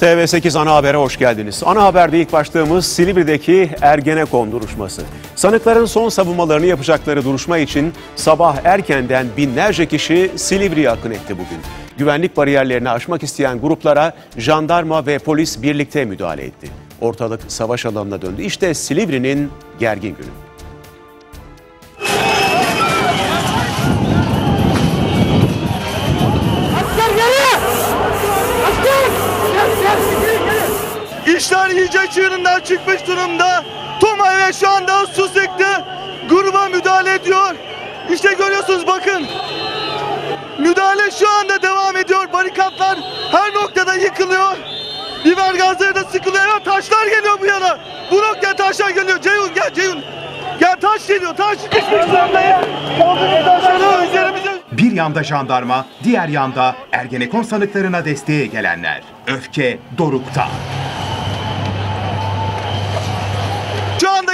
TV8 Ana Haber'e hoş geldiniz. Ana Haber'de ilk başlığımız Silivri'deki Ergenekon duruşması. Sanıkların son savunmalarını yapacakları duruşma için sabah erkenden binlerce kişi Silivri'ye akın etti bugün. Güvenlik bariyerlerini aşmak isteyen gruplara jandarma ve polis birlikte müdahale etti. Ortalık savaş alanına döndü. İşte Silivri'nin gergin günü. İyice çığırından çıkmış durumda. Tomay şu anda su sıktı. Gruba müdahale ediyor. İşte görüyorsunuz bakın. Müdahale şu anda devam ediyor. Barikatlar her noktada yıkılıyor. Biber gazları da sıkılıyor. Taşlar geliyor bu yana. Bu noktaya taşlar geliyor. Ceyhun gel Ceyhun. Gel taş geliyor. Taş. Bir yanda jandarma, diğer yanda Ergenekon sanıklarına desteğe gelenler. Öfke dorukta.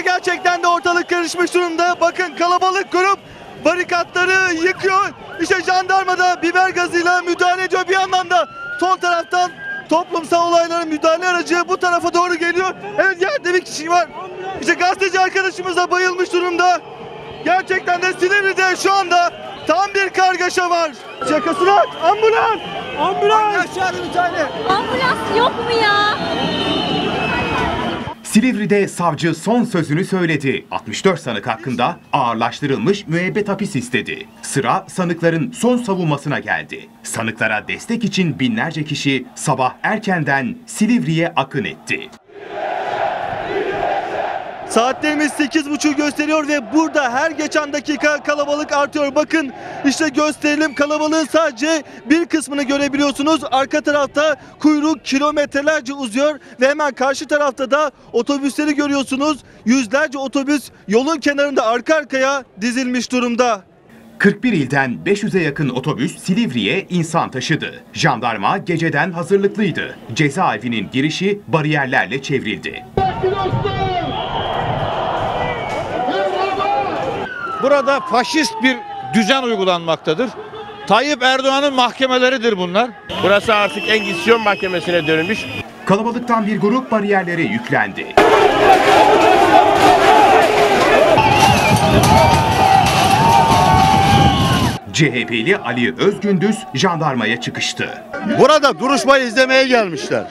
Gerçekten de ortalık karışmış durumda. Bakın kalabalık grup barikatları yıkıyor. İşte jandarma da biber gazıyla müdahale ediyor. Bir yandan da sol taraftan toplumsal olayların müdahale aracı bu tarafa doğru geliyor. Evet yerde bir kişi var. İşte gazeteci arkadaşımız da bayılmış durumda. Gerçekten de Silivri'de şu anda tam bir kargaşa var. Şakasına at, ambulans! Ambulans! Ambulans yok mu ya? Silivri'de savcı son sözünü söyledi. 64 sanık hakkında ağırlaştırılmış müebbet hapis istedi. Sıra sanıkların son savunmasına geldi. Sanıklara destek için binlerce kişi sabah erkenden Silivri'ye akın etti. Saatlerimiz 8.30'u gösteriyor ve burada her geçen dakika kalabalık artıyor. Bakın işte gösterelim kalabalığın sadece bir kısmını görebiliyorsunuz. Arka tarafta kuyruk kilometrelerce uzuyor ve hemen karşı tarafta da otobüsleri görüyorsunuz. Yüzlerce otobüs yolun kenarında arka arkaya dizilmiş durumda. 41 ilden 500'e yakın otobüs Silivri'ye insan taşıdı. Jandarma geceden hazırlıklıydı. Cezaevinin girişi bariyerlerle çevrildi. Burada faşist bir düzen uygulanmaktadır. Tayyip Erdoğan'ın mahkemeleridir bunlar. Burası artık Engizisyon Mahkemesi'ne dönmüş. Kalabalıktan bir grup bariyerlere yüklendi. CHP'li Ali Özgündüz jandarmaya çıkıştı. Burada duruşmayı izlemeye gelmişler.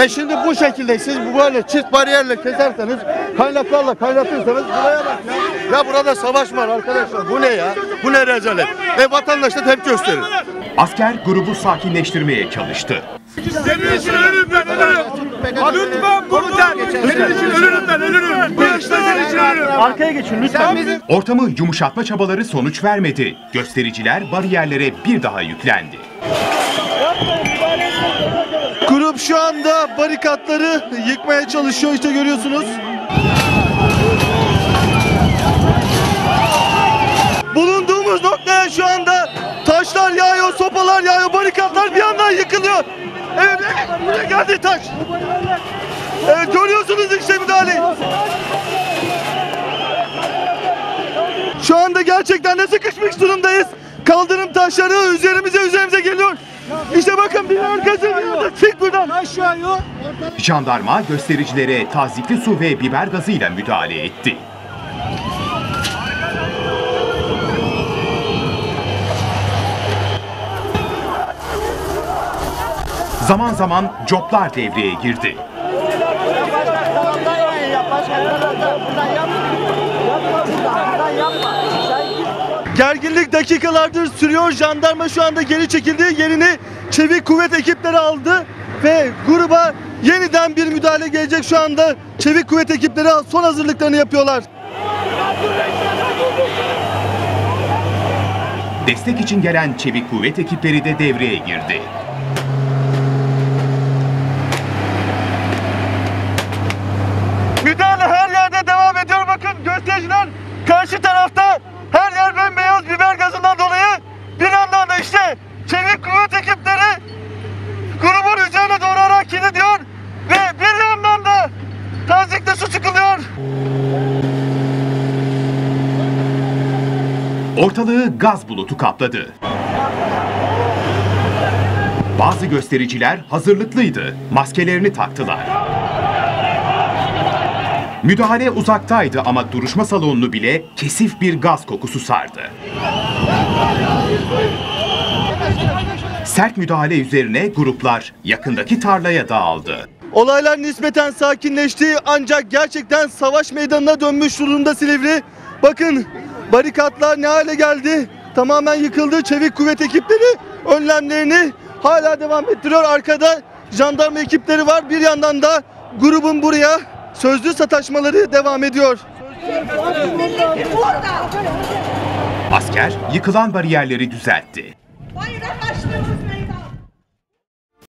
E şimdi bu şekilde siz bu böyle çift bariyerle keserseniz, kaynaklarla kaynatırsanız buraya bak ya. Ya burada savaş var arkadaşlar. Bu ne ya? Bu ne rezalet? Ve vatandaş da tepki gösterir. Asker grubu sakinleştirmeye çalıştı. Senin için ölürüm ben ölürüm. Lütfen komutan. Senin için ölürüm ben ölürüm. Bu yaşta senin için ölürüm. Arkaya geçin lütfen. Ortamı yumuşatma çabaları sonuç vermedi. Göstericiler bariyerlere bir daha yüklendi. Grup şu anda barikatları yıkmaya çalışıyor işte görüyorsunuz. Bulunduğumuz noktaya şu anda taşlar yağıyor, sopalar yağıyor, barikatlar bir yandan yıkılıyor. Evet, buraya geldi taş. Evet, görüyorsunuz işte müdahaleyi. Şu anda gerçekten de sıkışmış durumdayız. Kaldırım taşları üzerimize üzerimize geliyor. İşte bakın bir arkası çık buradan. Aşağıya. Jandarma göstericilere tazikli su ve biber gazıyla müdahale etti. Zaman zaman coplar devreye girdi. Gerginlik dakikalardır sürüyor. Jandarma şu anda geri çekildi. Yerini çevik kuvvet ekipleri aldı ve gruba yeniden bir müdahale gelecek şu anda. Çevik kuvvet ekipleri son hazırlıklarını yapıyorlar. Destek için gelen çevik kuvvet ekipleri de devreye girdi. Müdahale her yerde devam ediyor. Bakın göstericiler karşı tarafta her yer bembeyaz biber gazından dolayı bir yandan da işte çevik kuvvet ekipleri grubun üzerine doğru hareket ediyor ve bir yandan da tazikli su çıkılıyor. Ortalığı gaz bulutu kapladı. Bazı göstericiler hazırlıklıydı. Maskelerini taktılar. Müdahale uzaktaydı ama duruşma salonunu bile kesif bir gaz kokusu sardı. Sert müdahale üzerine gruplar yakındaki tarlaya dağıldı. Olaylar nispeten sakinleşti ancak gerçekten savaş meydanına dönmüş durumda Silivri. Bakın barikatlar ne hale geldi? Tamamen yıkıldı. Çevik kuvvet ekipleri önlemlerini hala devam ettiriyor. Arkada jandarma ekipleri var. Bir yandan da grubun buraya sözlü sataşmaları devam ediyor. Asker yıkılan bariyerleri düzeltti. Bayrak açtığımız